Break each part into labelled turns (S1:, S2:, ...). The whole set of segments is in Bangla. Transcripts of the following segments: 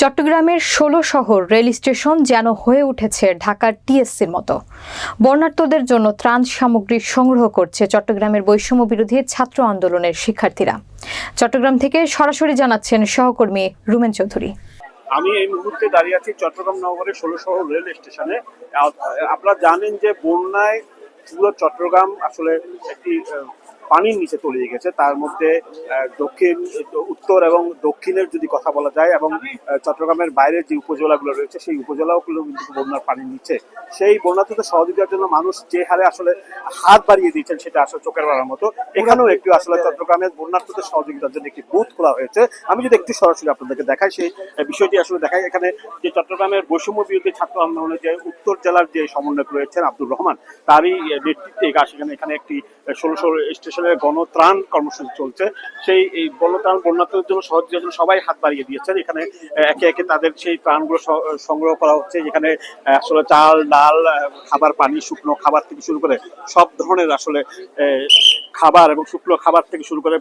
S1: চট্টগ্রামের ষোলো শহর রেল স্টেশন যেন হয়ে উঠেছে ঢাকার টিএসসির মতো। বর্ণাঢ্যদের জন্য ত্রাণ সামগ্রী সংগ্রহ করছে চট্টগ্রামের বৈষম্য বিরোধী ছাত্র আন্দোলনের শিক্ষার্থীরা। চট্টগ্রাম থেকে সরাসরি জানাচ্ছেন সহকর্মী রুমেন চৌধুরী।
S2: আমি এই মুহূর্তে দাঁড়িয়ে আছি চট্টগ্রাম নগরের ষোলো শহর রেল স্টেশনে। আপনারা জানেন যে বন্যায় পুরো চট্টগ্রাম আসলে একটি পানির নিচে তলিয়ে গেছে। তার মধ্যে দক্ষিণ, উত্তর এবং দক্ষিণের যদি কথা বলা যায় এবং চট্টগ্রামের বাইরের যে উপজেলাগুলো রয়েছে, সেই উপজেলাগুলো কিন্তু বন্যার পানির নিচে। সেই বন্যা থেকে সহযোগিতার জন্য মানুষ যে হারে আসলে হাত বাড়িয়ে দিয়েছেন, সেটা আসলে চোখের বাড়ার মতো। এখানেও একটু আসলে চট্টগ্রামের বন্যার্থদের সহযোগিতার জন্য একটি বুথ খোলা হয়েছে। আমি যদি একটু সরাসরি আপনাদেরকে দেখাই, সেই বিষয়টি আসলে দেখাই। এখানে যে চট্টগ্রামের বৈষম্য বিরোধী ছাত্র আন্দোলনের যে উত্তর জেলার যে সমন্বয়ক রয়েছেন আব্দুর রহমান, তারই নেতৃত্বে সেখানে এখানে একটি ষোলোশো স্টেশনের গণত্রাণ কর্মসূচি চলছে। সেই এই গণত্রাণ বন্যার্থদের জন্য সহযোগিতার জন্য সবাই হাত বাড়িয়ে দিয়েছেন। এখানে একে একে তাদের সেই ত্রাণগুলো সংগ্রহ করা হচ্ছে। যেখানে আসলে চাল, ডাল খাবার, পানি, শুকনো খাবার থেকে শুরু করে সব ধরনের আসলে খাবার এবং শুকনো খাবার থেকে শুরু করে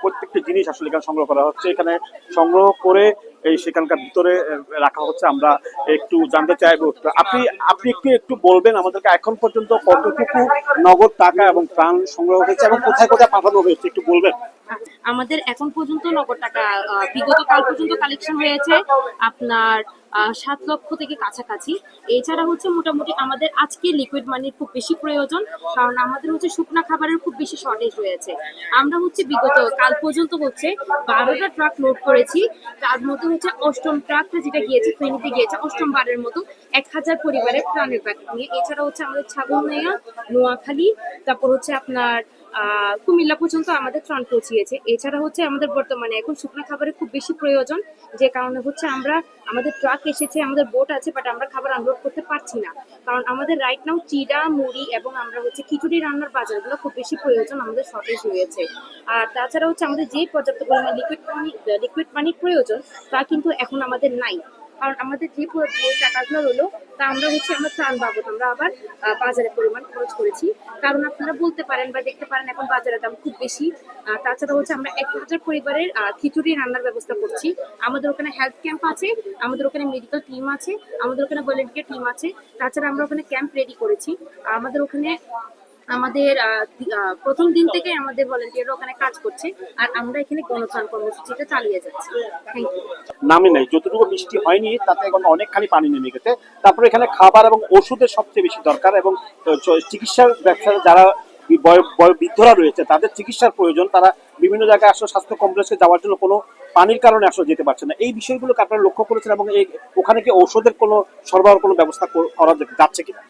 S2: প্রত্যেকটি জিনিস আসলে এখানে সংগ্রহ করা হচ্ছে। এখানে সংগ্রহ করে এই সেখানকার ভিতরে রাখা হচ্ছে, আমরা একটু জানতে চাইব। আপনি আপনি একটু একটু বলবেন আমাদেরকে, এখন পর্যন্ত কতটুকু নগদ টাকা এবং প্রাণ সংগ্রহ হয়েছে এবং কোথায় কোথায় পাঠানো হয়েছে, একটু বলবেন?
S3: আমাদের এখন পর্যন্ত নগদ টাকা বিগত কাল পর্যন্ত কালেকশন হয়েছে। আপনার সাত লক্ষ থেকে কাছাকাছি। এছাড়া হচ্ছে মোটামুটি আমাদের আজকে লিকুইড মানির খুব বেশি প্রয়োজন, কারণ আমাদের হচ্ছে শুকনা খাবারের খুব বেশি শর্টেজ রয়েছে। আমরা হচ্ছে বিগত, কাল পর্যন্ত হচ্ছে বারোটা ট্রাক লোড করেছি। তার মধ্যে হচ্ছে অষ্টম ট্রাকটা যেটা গিয়েছে, ফেনীতে গিয়েছে, অষ্টম বারের মতো এক হাজার পরিবারের প্রাণের প্যাকেট নিয়ে। এছাড়া হচ্ছে আমাদের ছাগলনাইয়া নোয়াখালী, তারপর হচ্ছে আপনার কুমিল্লা পর্যন্ত আমাদের ত্রাণ পৌঁছিয়েছে। এছাড়া হচ্ছে আমাদের বর্তমানে এখন শুকনো খাবারের খুব বেশি প্রয়োজন, যে কারণে হচ্ছে আমরা আমাদের ট্রাক এসেছে, আমাদের বোট আছে বাট আমরা খাবার আনলোড করতে পারছি না। কারণ আমাদের রাইট নাও চিড়া, মুড়ি এবং আমরা হচ্ছে খিচুড়ি রান্নার বাজারগুলো খুব বেশি প্রয়োজন আমাদের শর্টেজ হয়েছে আর তাছাড়া হচ্ছে আমাদের যে পর্যাপ্ত পরিমাণ লিকুইড পানি লিকুইড পানির প্রয়োজন, তা কিন্তু এখন আমাদের নাই। কারণ আমাদের যে টাকাগুলো রইল তা আমরা হচ্ছে আমরা ত্রাণ বাবদ। আমরা আবার আহ, বাজারে পরিমাণ খরচ করেছি। কারণ আপনারা বলতে পারেন বা দেখতে পারেন এখন বাজারের দাম খুব বেশি। তাছাড়া হচ্ছে আমরা এক হাজার পরিবারের খিচুড়ি রান্নার ব্যবস্থা করছি। আমাদের ওখানে হেলথ ক্যাম্প আছে আমাদের ওখানে মেডিকেল টিম আছে আমাদের ওখানে ভলেন্টিয়ার টিম আছে। তাছাড়া আমরা ওখানে ক্যাম্প রেডি করেছি। আমাদের ওখানে আমাদের প্রথম দিন থেকে আমাদের ভলেন্টিয়াররা ওখানে কাজ করছে, আর আমরা এখানে গণত্রাণ কর্মসূচিটা চালিয়ে যাচ্ছি। থ্যাংক ইউ
S2: নামে নাই, যতটুকু বৃষ্টি হয়নি, তাতে এখন অনেকখানি পানি নেমে গেছে। তারপরে এখানে খাবার এবং ওষুধের সবচেয়ে বেশি দরকার এবং চিকিৎসার ব্যবসা যারা বৃদ্ধরা রয়েছে, তাদের চিকিৎসার প্রয়োজন। তারা বিভিন্ন জায়গায় আসলে স্বাস্থ্য কমপ্লেক্সে যাওয়ার জন্য কোনো পানির কারণে আসলে যেতে পারছে না। এই বিষয়গুলোকে আপনারা লক্ষ্য করেছেন এবং ওখানে কি ঔষধের কোনো, সরবরাহ কোনো ব্যবস্থা করা যাচ্ছে কিনা?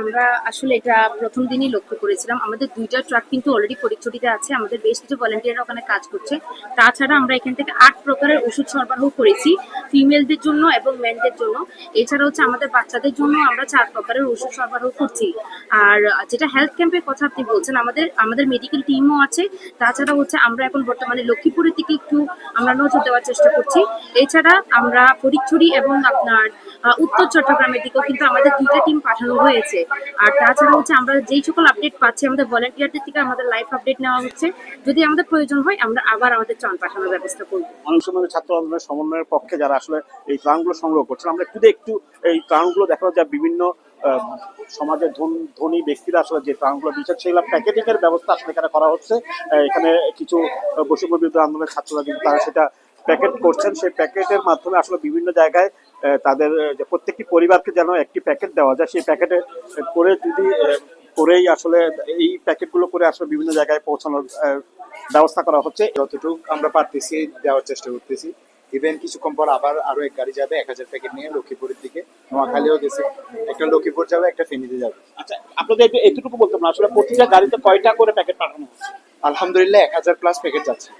S3: আমরা আসলে এটা প্রথম দিনই লক্ষ্য করেছিলাম। আমাদের দুইটা ট্রাক কিন্তু অলরেডি পরিচটিতে আছে, আমাদের বেশ কিছু ভলেন্টিয়াররা ওখানে কাজ করছে। তাছাড়া আমরা এখান থেকে আট প্রকারের ওষুধ সরবরাহ করেছি ফিমেলদের জন্য এবং মেনদের জন্য। এছাড়া হচ্ছে আমাদের বাচ্চাদের জন্য আমরা চার প্রকারের ওষুধ সরবরাহ করছি। আর যেটা হেলথ ক্যাম্পের কথা আপনি বলছেন, আমাদের আমাদের মেডিকেল টিমও আছে। তাছাড়া হচ্ছে আমরা এখন বর্তমানে লক্ষ্মীপুরের দিকে একটু আমরা নজর দেওয়ার চেষ্টা করছি। এছাড়া আমরা ফরিদছড়ি এবং আপনার উত্তর চট্টগ্রামের দিকেও কিন্তু আমাদের দুইটা টিম পাঠানো হয়েছে। আর তাছাড়া হচ্ছে আমরা যেই সকল আপডেট পাচ্ছি, আমাদের ভলেন্টিয়ারদের থেকে আমাদের লাইফ আপডেট নেওয়া হচ্ছে। যদি আমাদের প্রয়োজন হয়, আমরা আবার আমাদের ত্রাণ পাঠানোর ব্যবস্থা করব।
S2: অনেক সময় ছাত্র আন্দোলনের সমন্বয়ের পক্ষে যারা আসলে এই ত্রাণগুলো সংগ্রহ করছেন, আমরা একটু একটু এই ত্রাণগুলো দেখা যায় বিভিন্ন সমাজের ধন- ব্যক্তিরা আসলে যে ত্রাণগুলো দিচ্ছেন সেগুলো প্যাকেটিং এর ব্যবস্থা আসলে এখানে করা হচ্ছে। এখানে কিছু বৈষম্য বিরোধী আন্দোলনের ছাত্ররা কিন্তু তারা সেটা প্যাকেট করছেন। সেই প্যাকেটের মাধ্যমে আসলে বিভিন্ন জায়গায় তাদের যে প্রত্যেকটি পরিবারকে যেন একটি প্যাকেট দেওয়া যায় সেই প্যাকেটে করে যদি করেই আসলে এই প্যাকেটগুলো করে আসলে বিভিন্ন জায়গায় পৌঁছানোর ব্যবস্থা করা হচ্ছে।
S4: যতটুকু আমরা পারতেছি দেওয়ার চেষ্টা করতেছি। ইভেন কিছুক্ষণ পর আবার আরও এক গাড়ি যাবে এক হাজার প্যাকেট নিয়ে লক্ষ্মীপুরের দিকে। নোয়াখালীও গেছে। একটা লক্ষ্মীপুর যাবে একটা ফেনীতে যাবে।
S2: আচ্ছা আপনাদের একটু এতটুকু বলতে না আসলে প্রতিটা গাড়িতে কয়টা করে প্যাকেট পাঠানো হচ্ছে?
S4: আলহামদুলিল্লাহ এক হাজার প্লাস প্যাকেট যাচ্ছে।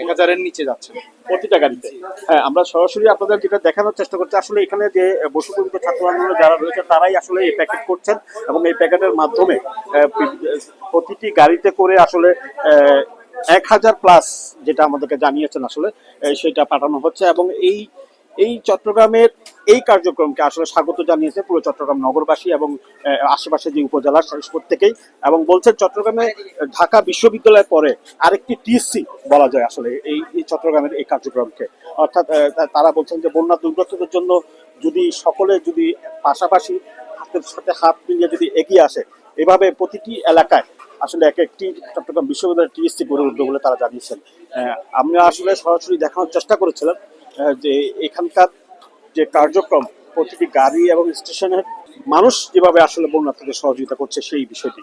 S4: এক হাজারের নিচে যাচ্ছে
S2: প্রতিটা গাড়িতে। হ্যাঁ আমরা সরাসরি আপনাদের যেটা দেখানোর চেষ্টা করছি, আসলে এখানে যে বসুপবিত ছাত্র আন্দোলনে যারা রয়েছে, তারাই আসলে এই প্যাকেট করছেন এবং এই প্যাকেটের মাধ্যমে প্রতিটি গাড়িতে করে আসলে এক হাজার প্লাস যেটা আমাদেরকে জানিয়েছেন আসলে সেটা পাঠানো হচ্ছে এবং এই এই চট্টগ্রামের এই কার্যক্রমকে আসলে স্বাগত জানিয়েছে পুরো চট্টগ্রাম নগরবাসী এবং আশেপাশে যে উপজেলার সে প্রত্যেকেই এবং বলছেন চট্টগ্রামে ঢাকা বিশ্ববিদ্যালয়ের পরে আরেকটি টিএসসি বলা যায় আসলে এই চট্টগ্রামের এই কার্যক্রমকে। অর্থাৎ তারা বলছেন যে বন্যা দুর্গতদের জন্য যদি সকলে যদি পাশাপাশি হাতের সাথে হাত মিলিয়ে যদি এগিয়ে আসে, এভাবে প্রতিটি এলাকায় আসলে এক একটি চট্টগ্রাম বিশ্ববিদ্যালয়ের টিএসসি গড়ে উঠবে বলে তারা জানিয়েছেন। আমরা আসলে সরাসরি দেখানোর চেষ্টা করেছিলাম। যে এখানকার যে কার্যক্রম, প্রতিটি গাড়ি এবং স্টেশনের মানুষ যেভাবে আসলে বন্যার্থীদের সহযোগিতা করছে সেই বিষয়টি।